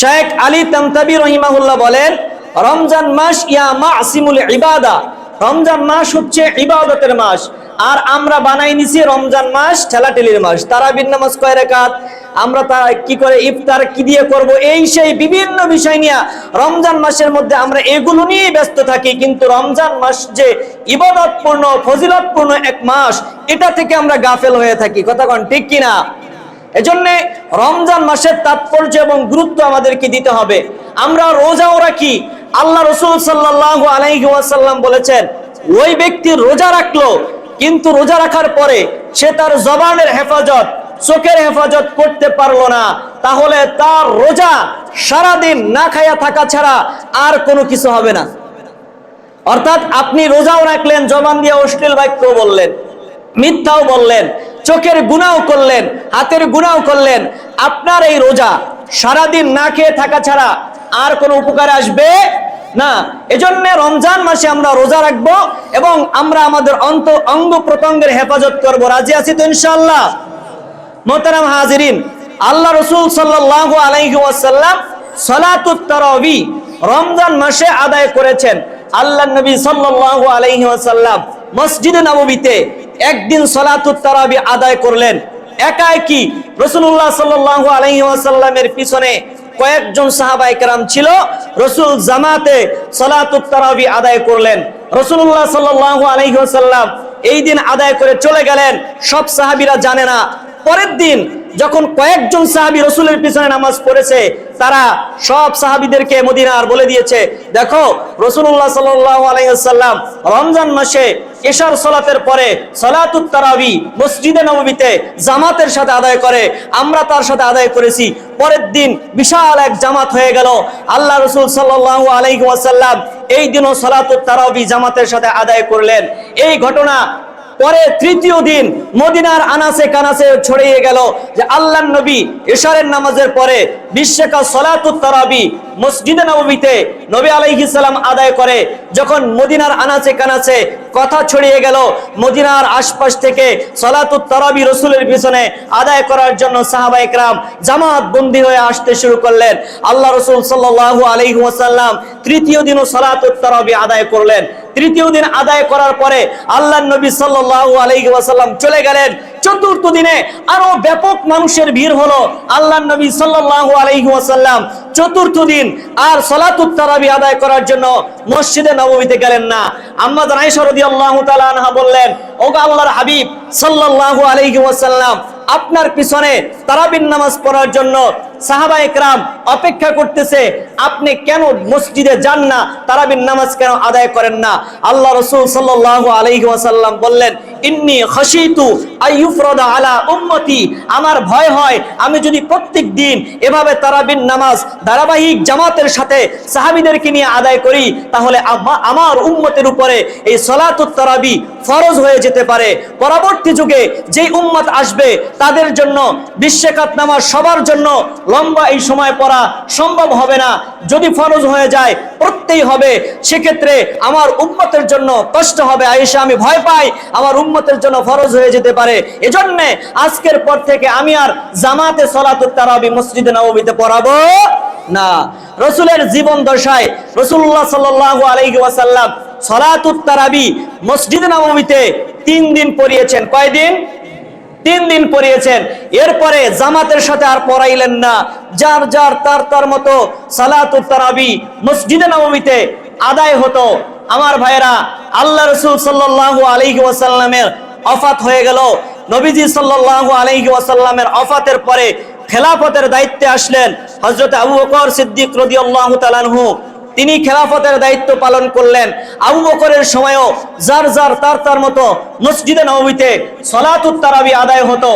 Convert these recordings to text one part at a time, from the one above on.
শেখ আলী তামতাবি রহিমাহুল্লাহ বলেন, রমজান মাস ইয়া মাসিমুল ইবাদা। রমজান মাস হচ্ছে ইবাদতের মাস। আর আমরা বানাই নিছি রমজান মাস ঠেলাঠেলির মাস। তারাবির নামাজ কয় রেখাত আমরা তা কি করে ইফতার, কি দিয়ে করব? এই সেই বিভিন্ন বিষয় নিয়ে রমজান মাসের মধ্যে আমরা এগুলো নিয়েই ব্যস্ত থাকি। কিন্তু রমজান মাস যে ইবাদতপূর্ণ, ফজিলতপূর্ণ এক মাস, এটা থেকে আমরা গাফেল হয়ে থাকি। কথা কন ঠিক কিনা? এজন্য রমজান মাসের তাৎপর্য এবং গুরুত্ব আমাদেরকে দিতে হবে। আমরা রোজাও রাখি আল্লাহ রসুল সাল্লাহ আলাইহি ওয়াসাল্লাম বলেছেন, ওই ব্যক্তি রোজা রাখল, কিন্তু রোজা রাখার পরে সে তার জবানের হেফাজত, চোখের হেফাজত করতে পারল না। তাহলে তার রোজা সারাদিন না খাইয়া থাকা ছাড়া আর কোনো কিছু হবে না। অর্থাৎ আপনি রোজাও রাখলেন, জবান দিয়ে অশ্লীল বাক্য বললেন, মিথ্যাও বললেন। চোখের গুণাও করলেন, হাতের গুণাও করলেন, আপনার এই রোজা সারাদিন না খেয়ে থাকা ছাড়া আর কোনো উপকার আসবে না। এজন্য রমজান মাসে আমরা রোজা রাখব এবং আমরা আমাদের অন্ত, অঙ্গ প্রত্যঙ্গের হেফাজত করব। রাজি আছি তো ইনশাল্লাহ মোহতারাম হাজিরিন, আল্লাহ রসুল সাল্লাহ আলাইহি ওয়াসাল্লাম সালাতুত রমজান মাসে আদায় করেছেন। আল্লাহ নবী সাল্লাল্লাহু আলাইহি ওয়াসাল্লাম মসজিদে নববীতে একদিন সালাতুত তারাবি আদায় করলেন। একাই কি? রাসূলুল্লাহ সাল্লাল্লাহু আলাইহি পিছনে কয়েকজন সাহাবা একরাম ছিল, রসুল জামাতে সালাতুত তারাবি আদায় করলেন। রসুল্লাহ সাল্লাল্লাহু আলাইহি ওয়াসাল্লাম এই দিন আদায় করে চলে গেলেন, সব সাহাবীরা জানে না। পরের দিন যখন কয়েকজন সাহাবী রসুলের পিছনে নামাজ পড়েছে, তারা সব সাহাবীদেরকে মদিনার বলে দিয়েছে, দেখো রসুল্লাহ সাল্লাম রমজান মাসে এশার সলাতের পরে সলাতুত তারাবি মসজিদে নবমীতে জামাতের সাথে আদায় করে, আমরা তার সাথে আদায় করেছি। পরের দিন বিশাল এক জামাত হয়ে গেল। আল্লাহ রসুল সাল্লাহ আলাইহি ওয়াসাল্লাম এই দিনও সলাতুত তারাবি জামাতের সাথে আদায় করলেন। এই ঘটনা পরে তৃতীয় দিন মদিনার আনাসে কানাসে ছড়িয়ে গেল যে আল্লাহ নবী ইশারের নামাজের পরে বিশ্বকা সলাতুত তারাবি মসজিদে নবমীতে নবী আলাইহিস সালাম আদায় করে, যখন মদিনার আনাচে কানাচে কথা ছড়িয়ে গেল, মদিনার আশপাশ থেকে সলাতুত তারাবি রসুলের পিছনে আদায় করার জন্য সাহাবা একরাম জামাত বন্দী হয়ে আসতে শুরু করলেন। আল্লাহ রসুল সাল্লাল্লাহু আলাইহি ওয়াসাল্লাম তৃতীয় দিনও সলাতুত তারাবি আদায় করলেন। তৃতীয় দিন আদায় করার পরে আল্লাহ নবী সাল্লাল্লাহু আলাইহি ওয়াসাল্লাম চলে গেলেন। চতুর্থ দিনে আরও ব্যাপক মানুষের ভিড় হলো আল্লাহ নবী সাল্লাল্লাহু আলাইহি চতুর্থ দিন আর সলাতুত তারাবি আদায় করার জন্য মসজিদে নববীতে গেলেন না। আম্মা আয়েশা রাদিয়াল্লাহু তাআলা আনহা বললেন, ওগো আল্লাহর হাবিব সাল্লাল্লাহু আলাইহি ওয়াসাল্লাম, আপনার পিছনে তারাবিন নামাজ পড়ার জন্য সাহাবা একরাম অপেক্ষা করতেছে, আপনি কেন মসজিদে যান না? তারাবিন নামাজ কেন আদায় করেন না? আল্লাহ রসুল বললেন, ইন্নি খাশিতু আইয়ুফরাদা আলা উম্মতি। আমার ভয় হয়, আমি যদি প্রত্যেক দিন এভাবে তারাবিন নামাজ ধারাবাহিক জামাতের সাথে সাহাবীদেরকে নিয়ে আদায় করি, তাহলে আমার উম্মতের উপরে এই সলাতুত তারাবি ফরজ হয়ে যেতে পারে। পরবর্তী যুগে যেই উম্মত আসবে, তাদের জন্য বিশ্বকাপ নামাজ সবার জন্য লম্বা এই সময় পড়া সম্ভব হবে না। যদি ফরজ হয়ে যায়, পড়তেই হবে। সেক্ষেত্রে আমার উম্মতের জন্য কষ্ট হবে। আয়েশা, আমি ভয় পাই। আমার উম্মতের জন্য ফরজ হয়ে যেতে পারে। এজন্য আজকের পর থেকে আমি আর জামাতে সলাতুত তারাবি মসজিদে নববীতে পড়াবো না। রসুলের জীবন দশায় রসুল্লাহ সাল্লাল্লাহু আলাইহি ওয়াসাল্লাম সলাতুত তারাবি মসজিদে নববীতে তিন দিন পড়িয়েছেন। কয়দিন? তিন দিন পড়িয়েছেন। এরপরে জামাতের সাথে আর পড়াইলেন না। যার যার তার তার মতো সালাতুত তারাবি মসজিদে নবমীতে আদায় হতো। আমার ভাইয়েরা, আল্লাহ রসুল সাল্লাল্লাহু আলাইহি ওয়াসাল্লামের অফাত হয়ে গেল। নবীজি সাল্লাল্লাহু আলাইহি ওয়াসাল্লামের অফাতের পরে খেলাফতের দায়িত্বে আসলেন হযরত আবু বকর সিদ্দিক রাদিয়াল্লাহু তাআলাহু তিনি খেলাফতের দায়িত্ব পালন করলেন। আবু বকরের সময়ও যার যার তার তার মতো মসজিদে নবীতে সলাতুত তারাবি আদায় হতো।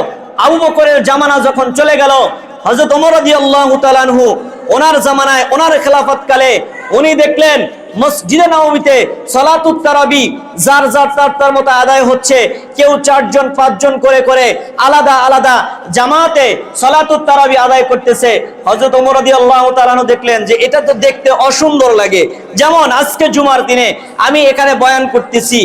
আবু বকরের জামানা যখন চলে গেল হজরত ওমর আল্লাহ উতলানহু ওনার জামানায়, ওনার খেলাফতকালে উনি দেখলেন মসজিদে নবমীতে সলাতুত তারাবি, যার যার তার তার মতো আদায় হচ্ছে, কেউ চারজন, পাঁচজন করে করে আলাদা আলাদা জামাতে সলাতুত তারাবি আদায় করতেছে। হযরত ওমর রাদিয়াল্লাহু তাআলা দেখলেন যে এটা তো দেখতে অসুন্দর লাগে। যেমন আজকে জুমার দিনে আমি এখানে বয়ান করতেছি,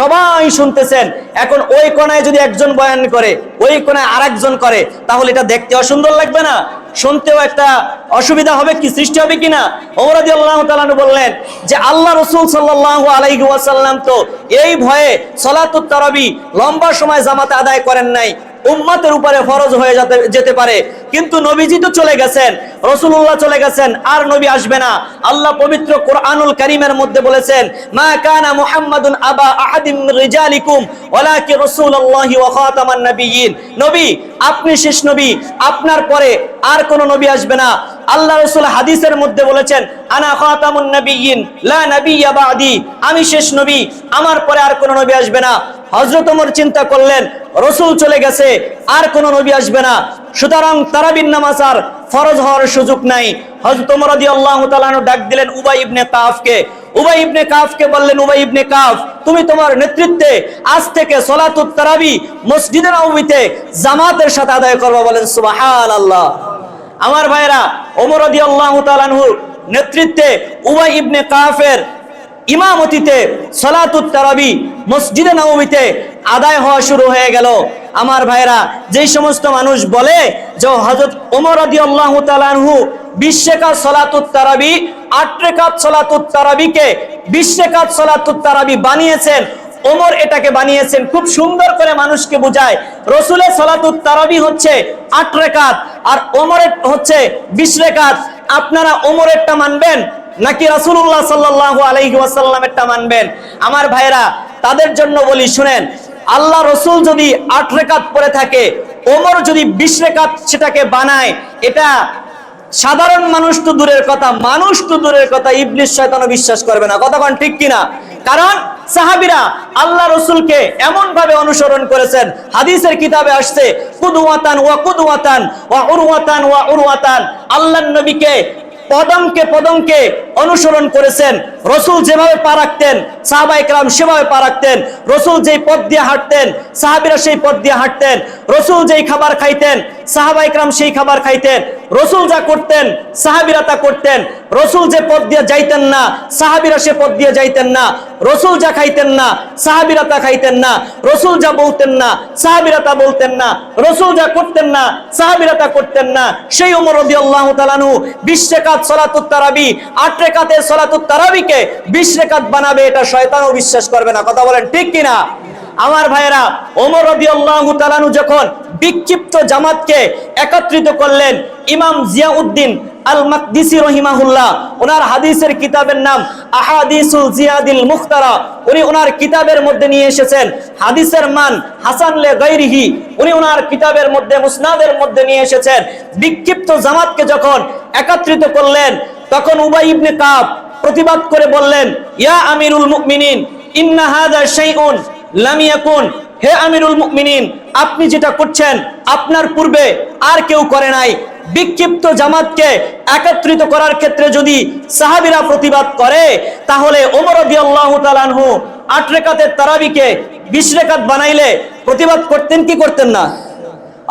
সবাই শুনতেছেন, এখন ওই কোনায় যদি একজন বয়ান করে, ওই কোনায় আরেকজন করে, তাহলে এটা দেখতে অসুন্দর লাগবে না? শুনতেও একটা অসুবিধা হবে কি, সৃষ্টি হবে কিনা? ওমরাদি আল্লাহ তালু বললেন যে, আল্লাহ রসুল সাল্লাহ আলাইহি ওয়াসাল্লাম তো এই ভয়ে সলাতুত তারাবি লম্বা সময় জামাতে আদায় করেন নাই। উম্মতের উপরে ফরজ হয়ে যেতে যেতে পারে। কিন্তু নবীজি তো চলে গেছেন রসুল্লাহ চলে গেছেন, আর নবী আসবে না। আল্লাহ পবিত্র কোরআনুল কারিমের মধ্যে বলেছেন, মা কানা মুহাম্মাদুন আবা আহাদিম রিজালিকুম, ওয়ালাকি রাসূলুল্লাহি ওয়া খাতামান নাবিয়্যিন। নবী, আপনি শেষ নবী, আপনার পরে আর কোন নবী আসবে না। আল্লাহ রসুল হাদিসের মধ্যে বলেছেন, আনা খাতামুন নাবিয়্যিন, লা নাবিয়্যা বাদি। আমি শেষ নবী, আমার পরে আর কোন নবী আসবে না। হযরত ওমর চিন্তা করলেন রসুল চলে গেছে, আর কোন নবী আসবে না। সুতরাং তারাবিন নামাজ আর ফরজ হওয়ার সুযোগ নাই। হযরত ওমর ডাক দিলেন উবাই ইবনে কাফকে। উবাই ইবনে কাফকে বললেন, উবাই ইবনে কাফ, তুমি তোমার নেতৃত্বে আজ থেকে সলাতুত তারাবি মসজিদে নববীতে জামাতের সাথে আদায় করবা। বলেন, সুবহানাল্লাহ। আমার ভাইরা ওমর রাদিয়াল্লাহু তাআলা নেতৃত্বে উবাই ইবনে কাফের ইমামতিতে সলাতুত তারাবি, মসজিদে নববীতে আদায় হওয়া শুরু হয়ে গেল। আমার ভাইরা যেই সমস্ত মানুষ বলে যে হযরত ওমর রাদিয়াল্লাহু তাআলা আনহু বিশ সলাতুত তারাবি, আট সলাতুত তারাবিকে বিশ সলাতুত তারাবি বানিয়েছেন। ওমর এটাকে বানিয়েছেন, খুব সুন্দর করে মানুষকে বুঝায়। রসুলের সলাতুত তারাবি হচ্ছে আট আর ওমরের হচ্ছে বিশ রেখাত। আপনারা ওমরেরটা মানবেন? নাকি রাসূলুল্লাহ সাল্লাল্লাহু আলাইহি ওয়াসাল্লামেরটা মানবেন? আমার ভাইরা তাদের জন্য বলি, শুনেন, আল্লাহ রসুল যদি আট রেখাত পরে থাকে, ওমর যদি বিশ রেখাত সেটাকে বানায়, এটা সাধারণ মানুষ তো দূরের কথা, মানুষ তো দূরের কথা ইবলিশ শয়তানও বিশ্বাস করবে না। কতক্ষণ ঠিক কিনা? কারণ সাহাবিরা আল্লাহ রসুলকে এমন ভাবে অনুসরণ করেছেন। হাদিসের কিতাবে আসছে, কুদওয়াতান ওয়া কুদওয়াতান ওয়া উরওয়াতান ওয়া উরওয়াতান। আল্লাহর নবীকে পদমকে পদমকে অনুসরণ করেছেন, রসুল যেভাবে পা রাখতেন সাহাবা ইকরাম সেভাবে পা রাখতেন, রসুল যেই পথ দিয়ে হাঁটতেন, সাহাবিরা সেই পথ দিয়ে হাঁটতেন, রসুল যেই খাবার খাইতেন সাহাবা ইকরাম সেই খাবার খাইতেন, রসুল যা করতেন, সাহাবিরা তা করতেন, রসুল যে পথ দিয়ে যাইতেন না, সাহাবিরা সে পথ দিয়ে যাইতেন না, রসুল যা খাইতেন না, সাহাবিরা তা খাইতেন না, রসুল যা বলতেন না, সাহাবিরা তা বলতেন না, রসুল যা করতেন না, সাহাবিরা তা করতেন না। সেই উমর রাদিয়াল্লাহু তাআলাহু বিশ রেখাত সলাতুত তারাবি, আট রেখাতের সলাতুত তারাবিকে বিশ রেখাত বানাবে, এটা শয়তানও বিশ্বাস করবে না। কথা বলেন ঠিক কিনা? আমার ভাইয়েরা, ওমর রাদিয়াল্লাহু তাআলাহু যখন বিক্ষিপ্ত জামাতকে একত্রিত করলেন, ইমাম জিয়াউদ্দিন আল মাকদিসি রহিমাহুল্লাহ, ওনার হাদিসের কিতাবের নাম আহাদিসুল জিয়াদিল মুখতারা, উনি ওনার কিতাবের মধ্যে নিয়ে এসেছেন। হাদিসের মান হাসান লে গাইরিহি উনি ওনার কিতাবের মধ্যে, মুসনাদের মধ্যে নিয়ে এসেছেন। বিক্ষিপ্ত জামাতকে যখন একত্রিত করলেন তখন উবাই ইবনে কাব প্রতিবাদ করে বললেন, ইয়া আমিরুল মুমিনিন, ইন্না হাযা শাইউন লাম ইয়াকুন। হে আমিরুল মুমিনিন, আপনি যেটা করছেন আপনার পূর্বে আর কেউ করে নাই। বিক্ষিপ্ত জামাতকে একত্রিত করার ক্ষেত্রে যদি সাহাবিরা প্রতিবাদ করে, তাহলে ওমর রাদিয়াল্লাহু তাআলা আনহু আট রেখাতের তারাবিকে বিশ রেখাত বানাইলে প্রতিবাদ করতেন কি করতেন না?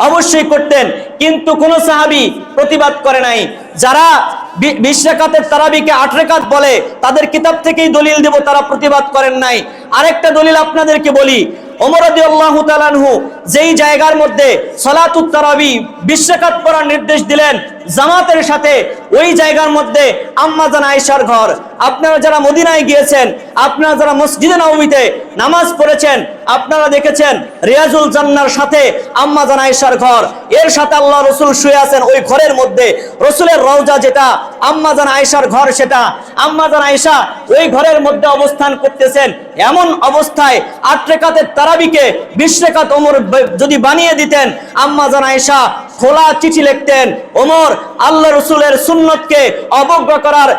অবশ্যই করতেন, কিন্তু কোন সাহাবি প্রতিবাদ করে নাই। যারা বিশ রেখাতের তারাবিকে আট রেখাত বলে, তাদের কিতাব থেকেই দলিল দেব, তারা প্রতিবাদ করেন নাই। আরেকটা দলিল আপনাদেরকে বলি, ওমর আল্লাহ তাআলা আনহু যেই জায়গার মধ্যে সলাতুত তারাবি বিশ রেখাত পড়ার নির্দেশ দিলেন, জামাতের সাথে ওই জায়গার মধ্যে আম্মা জান আয়েশার ঘর। আপনারা যারা মদিনায় গিয়েছেন, আপনারা যারা মসজিদে নববীতে নামাজ পড়েছেন, আপনারা দেখেছেন রিয়াজুল জান্নার সাথে আম্মা জান আয়েশার ঘর। এর সাথে আল্লাহ রসুল শুয়ে আছেন ওই ঘরের মধ্যে। রসুলের রওজা যেটা, আম্মা জান আয়েশার ঘর সেটা। আম্মা জান আয়েশা ওই ঘরের মধ্যে অবস্থান করতেছেন। এমন অবস্থায় আট রেখাতের তারাবিকে বিশ ব- যদি বানিয়ে দিতেন, আম্মা জান আয়েশা খোলা চিঠি লিখতেন, ওমর আল্লাহ রসুলের সুন্নতকে অবজ্ঞা করার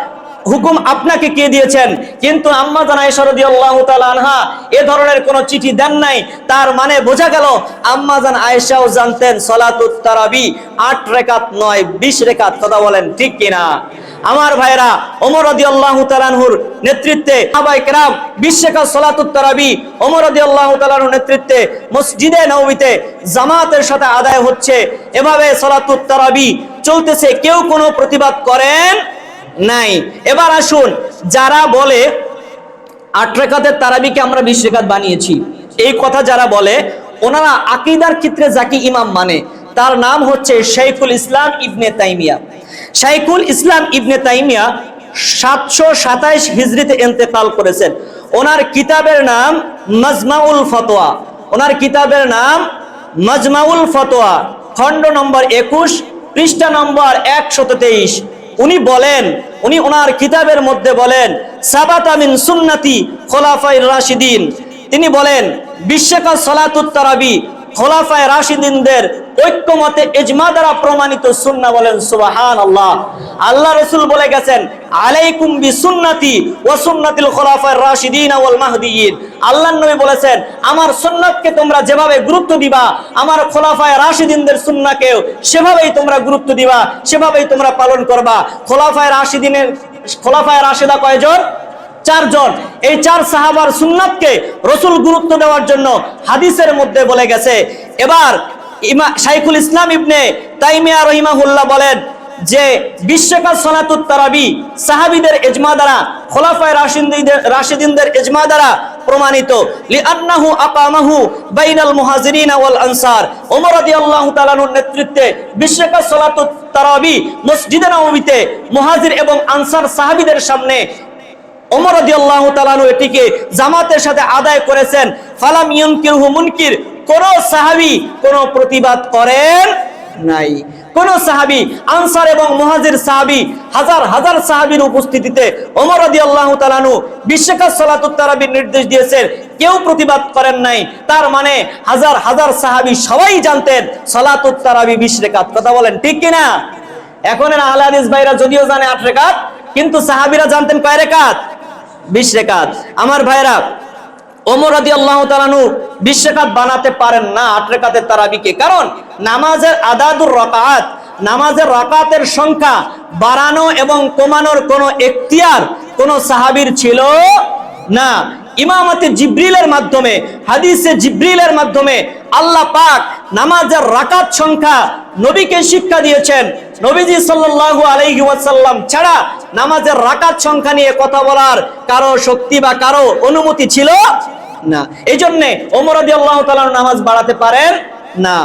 হুকুম আপনাকে কে দিয়েছেন? কিন্তু আম্মা জানাই সরদি আল্লাহ আনহা এ ধরনের কোন চিঠি দেন নাই। তার মানে বোঝা গেল, আম্মা জান আয়েশাও জানতেন সলাতুত তারাবি আট রেখাত নয়, বিশ রেখাত। কথা বলেন, ঠিক কিনা আমার ভাইরা ওমর রদি আল্লাহ তালানহুর নেতৃত্বে সাহাবাই কেরাম বিশ রেখাত সলাতুত তারাবি ওমর রদি আল্লাহ তালানহুর নেতৃত্বে মসজিদে নবীতে জামাতের সাথে আদায় হচ্ছে। এভাবে সলাতুত তারাবি চলতেছে। কেউ কোনো প্রতিবাদ করেন নাই। এবার আসুন, যারা বলে আট রেখাতের তারাবিকে আমরা বিশ রেখাত বানিয়েছি, এই কথা যারা বলে, ওনারা আকিদার ক্ষেত্রে যাকে ইমাম মানে তার নাম হচ্ছে শাইখুল ইসলাম ইবনে তাইমিয়া। শাইখুল ইসলাম ইবনে তাইমিয়া সাতশো সাতাইশ হিজড়িতে ইন্তেকাল করেছেন। ওনার কিতাবের নাম মাজমাউল ফতোয়া। ওনার কিতাবের নাম মাজমাউল ফতোয়া। খণ্ড নম্বর একুশ, পৃষ্ঠা নম্বর একশত তেইশ। উনি বলেন, উনি ওনার কিতাবের মধ্যে বলেন সাবাতামিন সুন্নাতি খোলাফাই রাশিদিন। তিনি বলেন, বিশ্বকাল সলাতুত তারাবি খোলাফায় রাশিদিনদের ঐক্যমতে এজমা দ্বারা প্রমাণিত সুন্না বলেন সুবাহান আল্লাহ আল্লাহ রসুল বলে গেছেন আলাইকুম বি সুন্নাতি ও সুন্নাতিল খোলাফায় রাশিদিন ওয়াল মাহদিয়িন। আল্লাহ নবী বলেছেন, আমার সুন্নাতকে তোমরা যেভাবে গুরুত্ব দিবা, আমার খোলাফায় রাশিদিনদের সুন্নাকেও সেভাবেই তোমরা গুরুত্ব দিবা, সেভাবেই তোমরা পালন করবা। খোলাফায় রাশিদিনের, খোলাফায় রাশিদা কয়জন? চারজন। এই চার সাহাবার সুন্নাতকে রসুল গুরুত্ব দেওয়ার জন্য হাদিসের মধ্যে বলে গেছে। এবার ইমা শাইখুল ইসলাম ইবনে তাইমিয়া রহিমাহুল্লাহ বলেন যে বিশ্বকাল সনাতুত তারাবি সাহাবিদের এজমা দ্বারা, খোলাফায় রাশিদিনদের রাশিদিনদের এজমা দ্বারা প্রমাণিত। লিআন্নাহু আকামাহু বাইনাল মুহাজিরিন ওয়াল আনসার। ওমর রাদিয়াল্লাহু তাআলার নেতৃত্বে বিশ্বকাল সলাতুত তারাবি মসজিদে নববীতে মুহাজির এবং আনসার সাহাবিদের সামনে ওমর রাদিয়াল্লাহু তাআলাহু এটিকে জামাতের সাথে আদায় করেছেন। ফালাম ইউনকিরহু মুনকির, কোন সাহাবী কোন প্রতিবাদ করেন নাই। কোন সাহাবী, আনসার এবং মুহাজির সাহাবী, হাজার হাজার সাহাবীর উপস্থিতিতে ওমর রাদিয়াল্লাহু তাআলাহু বিশ্বকাপ সালাতুত তারাবির নির্দেশ দিয়েছেন। কেউ প্রতিবাদ করেন নাই। তার মানে হাজার হাজার সাহাবী সবাই জানতেন সালাতুত তারাবি বিশ রেকাত কথা বলেন ঠিক কিনা? এখন আহলে হাদিস ভাইরা যদিও জানে আট রেকাত কিন্তু সাহাবীরা জানতেন কয় রেকাত বিশ রেকাত আমার ভাইরা ওমর আল্লাহ তালানু বিশ বানাতে পারেন না আট তারাবিকে। কারণ নামাজের আদাদুর রকাত, নামাজের রকাতের সংখ্যা বাড়ানো এবং কমানোর কোনো এখতিয়ার কোনো সাহাবীর ছিল না। ইমামতে জিব্রিলের মাধ্যমে, হাদিসে জিব্রিলের মাধ্যমে আল্লাহ পাক নামাজের রাকাত সংখ্যা নবীকে শিক্ষা দিয়েছেন। নবীজি সাল্লাল্লাহু আলাইহি ওয়াসাল্লাম ছাড়া নামাজের রাকাত সংখ্যা নিয়ে কথা বলার কারও শক্তি বা কারও অনুমতি ছিল না। এই জন্যে ওমর রাদিয়াল্লাহু তাআলা নামাজ বাড়াতে পারেন না।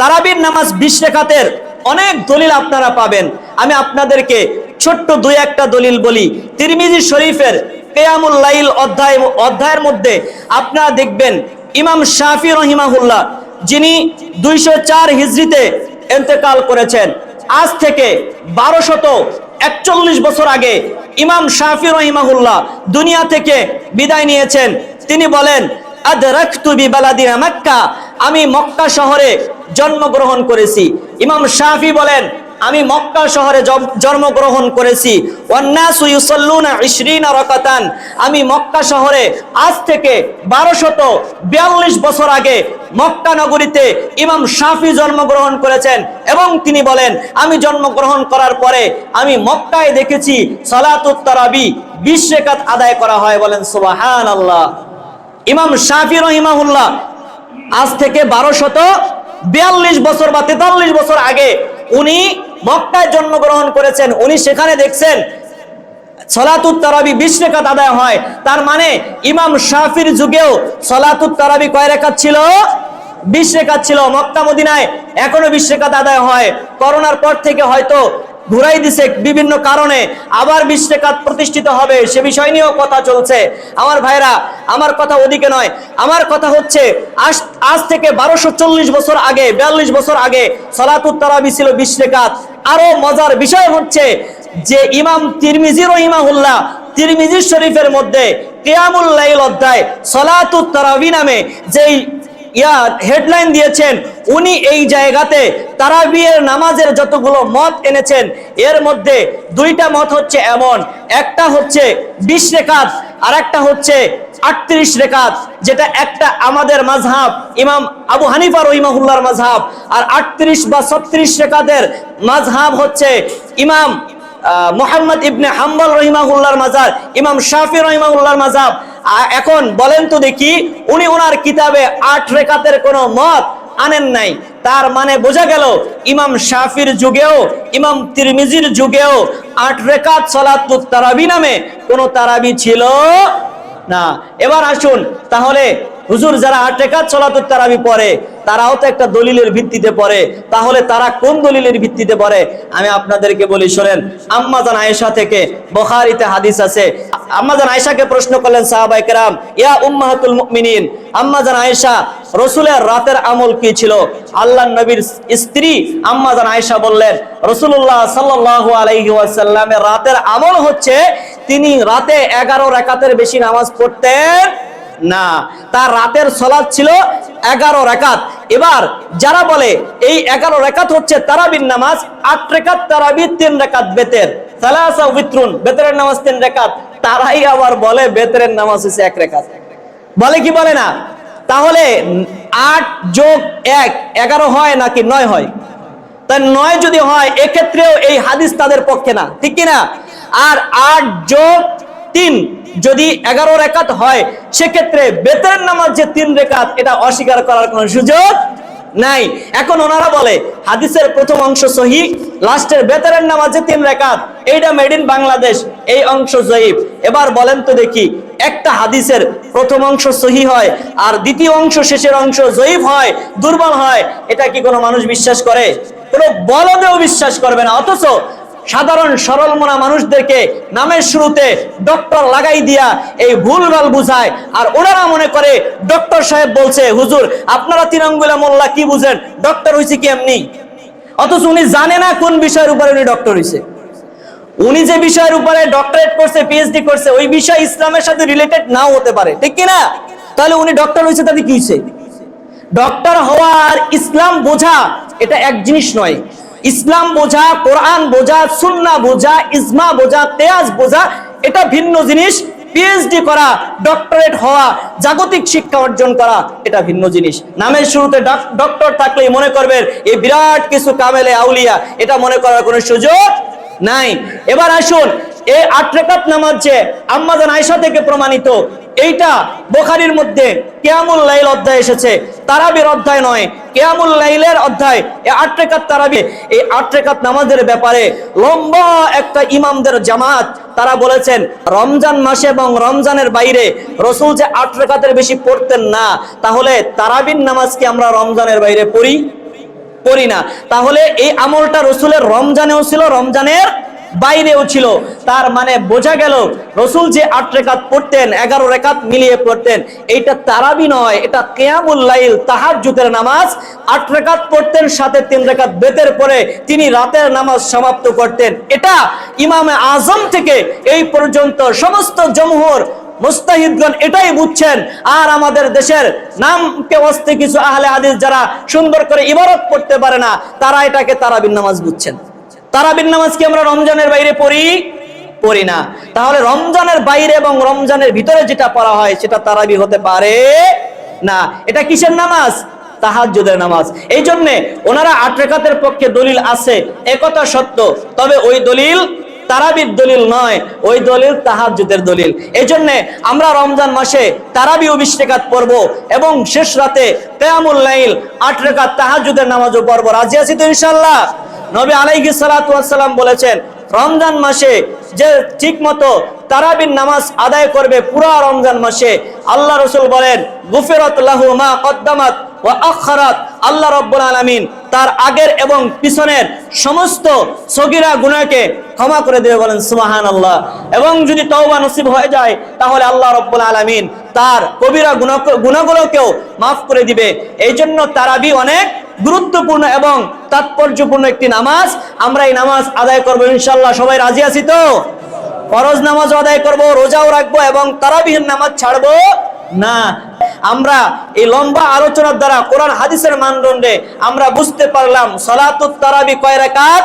তারাবির নামাজ বিশ রেখাতের অনেক দলিল আপনারা পাবেন। আমি আপনাদেরকে ছোট্ট দুই একটা দলিল বলি। তিরমিজি শরীফের কেয়ামুল লাইল অধ্যায় অধ্যায়ের মধ্যে আপনারা দেখবেন ইমাম শাফি রহিমাহুল্লাহ, যিনি দুইশো চার হিজড়িতে এন্তেকাল করেছেন। আজ থেকে বারোশত একচল্লিশ বছর আগে ইমাম শাফি রহিমাহুল্লাহ দুনিয়া থেকে বিদায় নিয়েছেন। তিনি বলেন আমি মক্কা শহরে জন্মগ্রহণ করেছি। ইমাম শাফি বলেন আমি মক্কা শহরে জন্মগ্রহণ করেছি। আমি মক্কা শহরে আজ থেকে বারোশত বিয়াল্লিশ বছর আগে মক্কা নগরীতে ইমাম শাফি জন্মগ্রহণ করেছেন এবং তিনি বলেন, আমি জন্মগ্রহণ করার পরে আমি মক্কায় দেখেছি সালাতুত তারাবি বিশ আদায় করা হয় বলেন সুবাহান আল্লাহ ইমাম শাফি রহিমাহুল্লাহ আজ থেকে বারো শত বিয়াল্লিশ বছর বা তেতাল্লিশ বছর আগে উনি মক্কায় জন্মগ্রহণ করেছেন, উনি সেখানে দেখছেন আদায় হয়। তার মানে ইমাম শাফির যুগেও ছিল? ছিল। মক্কা মদিনায় এখনও বিশ আদায় হয়। করোনার পর থেকে হয়তো ঘুরাই দিছে বিভিন্ন কারণে। আবার বিশ রেখাত প্রতিষ্ঠিত হবে, সে বিষয় নিয়েও কথা চলছে। আমার ভাইরা, আমার কথা ওদিকে নয়। আমার কথা হচ্ছে, আজ আজ থেকে বারোশো বছর আগে, বিয়াল্লিশ বছর আগে সলাতুত তারাবি ছিল বিশ রেখাত। আরও মজার বিষয় হচ্ছে যে ইমাম তিরমিজি রহিমাহুল্লাহ তিরমিজির শরীফের মধ্যে কিয়ামুল লাইল অধ্যায় সলাতুত তারাবি নামে যেই ইয়া হেডলাইন দিয়েছেন, উনি এই জায়গাতে তারাবিয়ের নামাজের যতগুলো মত এনেছেন, এর মধ্যে দুইটা মত হচ্ছে এমন। একটা হচ্ছে বিশ রেখাত আর একটা হচ্ছে আটত্রিশ রেখাত, যেটা একটা আমাদের মাঝহাব ইমাম আবু হানিফা রহিমাহুল্লাহর মাঝহাব আর আটত্রিশ বা ছত্রিশ রেখাতের মাঝহাব হচ্ছে ইমাম মোহাম্মদ ইবনে হাম্বল রহিমাহুল্লাহর মাজার, ইমাম শাফি রহিমাহুল্লাহর মাজাব এখন বলেন তো দেখি, উনি ওনার কিতাবে আট রেখাতের কোনো মত আনেন নাই। তার মানে বোঝা গেল, ইমাম শাফির যুগেও, ইমাম তিরমিজির যুগেও আট রেখাত সলাতুত তারাবি নামে কোনো তারাবি ছিল না। এবার আসুন, তাহলে হুজুর, যারা আট রেখাত সলাতুত তারাবি পড়ে, তারাও তো একটা দলিলের ভিত্তিতে পড়ে। তাহলে তারা কোন দলিলের ভিত্তিতে পড়ে? আমি আপনাদেরকে বলি, শোনেন আম্মাজান আয়েশা থেকে বখারিতে হাদিস আছে। আম্মাজান আয়েশাকে প্রশ্ন করলেন সাহাবাই কেরাম, ইয়া উম্মাহাতুল মুমিনিন আম্মাজান আয়েশা, রসুলের রাতের আমল কি ছিল? আল্লাহ নবীর স্ত্রী আম্মাজান আয়েশা বললেন রসুল্লাহ সাল্লাহ আলাইহি রাতের আমল হচ্ছে, তিনি রাতে এগারো রাকাতের বেশি নামাজ পড়তেন না, তার রাতের সলাদ ছিল এগারো রেখাত। এবার যারা বলে এই এগারো রেখাত হচ্ছে তারাবির নামাজ, আট রেখাত তারাবি তিন রেখাত বেতের। সালাসা বিত্রুন বেতরের নামাজ তিন রেখাত। তারাই আবার বলে বেতরের নামাজ হচ্ছে এক রেখাত। বলে কি বলে না? তাহলে আট যোগ এক, এগারো হয় নাকি নয় হয়? তাই নয় যদি হয়, এক্ষেত্রেও এই হাদিস তাদের পক্ষে না। ঠিক কিনা? আর আট যোগ তিন যদি এগারো রেখাত হয়, সেক্ষেত্রে বেতের নামাজ যে তিন রেখাত, এটা অস্বীকার করার কোনো সুযোগ নাই। এখন ওনারা বলে, হাদিসের প্রথম অংশ সহি, লাস্টের বেতরের নামাজে তিন রেখাত, এইটা মেড ইন বাংলাদেশ, এই অংশ জয়ীব। এবার বলেন তো দেখি, একটা হাদিসের প্রথম অংশ সহি হয়, আর দ্বিতীয় অংশ, শেষের অংশ জয়ীব হয়, দুর্বল হয়, এটা কি কোনো মানুষ বিশ্বাস করে? কোনো বলদেও বিশ্বাস করবে না, অথচ সাধারণ সরল মনা মানুষদেরকে নামের শুরুতে ডক্টর লাগাই দিয়া এই ভুল ভুলভাল বুঝায়। আর ওনারা মনে করে, ডক্টর সাহেব বলছে, হুজুর, আপনারা তিরঙ্গুলা মোল্লা কি বুঝেন? ডক্টর হয়েছে কি এমনি? অথচ উনি জানে না কোন বিষয়ের উপরে উনি ডক্টর হয়েছে উনি যে বিষয়ের উপরে ডক্টরেট করছে পিএইচডি করছে, ওই বিষয় ইসলামের সাথে রিলেটেড নাও হতে পারে। ঠিক কি না তাহলে উনি ডক্টর হয়েছে তাতে কি হয়েছে ডক্টর হওয়ার ইসলাম বোঝা এটা এক জিনিস নয়। ইসলাম বোঝা, কোরআন বোঝা, সুন্না বোঝা, ইজমা বোঝা, তেয়াজ বোঝা, এটা ভিন্ন জিনিস। পিএইচডি করা ডক্টরেট হওয়া, জাগতিক শিক্ষা অর্জন করা, এটা ভিন্ন জিনিস। নামের শুরুতে ডক্টর থাকলেই মনে করবেন, এই বিরাট কিছু কামেলে আউলিয়া, এটা মনে করার কোনো সুযোগ নাই। এবার আসুন এই আট রেখাত নামাজ যে আম্মাজান আয়সা থেকে প্রমাণিত, এইটা বোখারির মধ্যে কেয়ামুল লাইল অধ্যায় এসেছে। তারাবির অধ্যায় নয়, কেয়ামুল লাইলের অধ্যায়। এই আট রেখাত তারাবি, এই আট নামাজের ব্যাপারে লম্বা একটা ইমামদের জামাত, তারা বলেছেন, রমজান মাসে এবং রমজানের বাইরে রসুল যে আট বেশি পড়তেন না, তাহলে তারাবির নামাজ কি আমরা রমজানের বাইরে পড়ি? পড়ি না। তাহলে এই আমলটা রসুলের রমজানেও ছিল, রমজানের বাইরেও ছিল। তার মানে বোঝা গেল, রসুল যে আট রেখাত পড়তেন, এগারো রেখাত মিলিয়ে পড়তেন এইটা তারাবি নয়, এটা কেয়ামুল লাইল, তাহাজ্জুদের নামাজ। আট রেখাত পড়তেন, সাথে তিন রেখাত বেতের পরে তিনি রাতের নামাজ সমাপ্ত করতেন। এটা ইমামে আজম থেকে এই পর্যন্ত সমস্ত জমহুর মুস্তাহিদগণ এটাই বুঝছেন। আর আমাদের দেশের নামকে অস্তে কিছু আহলে হাদিস যারা সুন্দর করে ইবারত পড়তে পারে না, তারা এটাকে তারাবিন নামাজ বুঝছেন। তারাবিন নামাজ কি আমরা রমজানের বাইরে পড়ি? পড়ি না। তাহলে রমজানের বাইরে এবং রমজানের ভিতরে যেটা পড়া হয় সেটা তারাবি হতে পারে না। এটা কিসের নামাজ? তাহাজ্জুদের নামাজ। এই জন্যে ওনারা আট পক্ষে দলিল আছে। একথা সত্য। তবে ওই দলিল তারাবির দলিল নয়। ওই দলিল তাহাজ্জুদের দলিল। এই জন্যে আমরা রমজান মাসে তারাবি রেখাত পড়ব এবং শেষ রাতে কেয়ামুল লাইল আট রেখাত তাহাজ্জুদের নামাজও পড়ব। রাজি আছি তো ইনশাল্লাহ নবী আলাইহি সালাম বলেছেন, রমজান মাসে যে ঠিক মতো তারাবির নামাজ আদায় করবে পুরা রমজান মাসে, আল্লাহ রসুল বলেন, গুফিরত লাহু মা কদ্দামাত ও আখারাত। আল্লাহ রব্বুল আলামিন তার আগের এবং পিছনের সমস্ত সগিরা গুনাহকে ক্ষমা করে দেবে বলেন সুবাহান আল্লাহ এবং যদি তওবা নসিব হয়ে যায়, তাহলে আল্লাহ রব্বুল আলামিন তার কবিরা গুনাহ গুনাহগুলোকেও মাফ করে দিবে। এই জন্য তারাবি অনেক গুরুত্বপূর্ণ এবং তাৎপর্যপূর্ণ একটি নামাজ। আমরা এই নামাজ আদায় করব ইনশাল্লাহ সবাই রাজি আছি তো? ফরজ নামাজ আদায় করব, রোজাও রাখব এবং তারাবিহীন নামাজ ছাড়বো না। আমরা এই লম্বা আলোচনার দ্বারা কোরআন হাদিসের মানদণ্ডে আমরা বুঝতে পারলাম, সলাতুত তারাবি কয় রাকাত?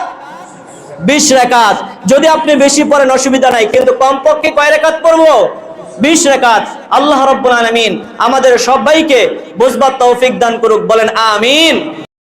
বিশ রেখাত যদি আপনি বেশি পড়েন, অসুবিধা নাই। কিন্তু কমপক্ষে কয় রেখাত পড়ব? বিশ রেখাত আল্লাহ রব্বুল আলমিন আমাদের সবাইকে বুঝবার তৌফিক দান করুক বলেন আমিন।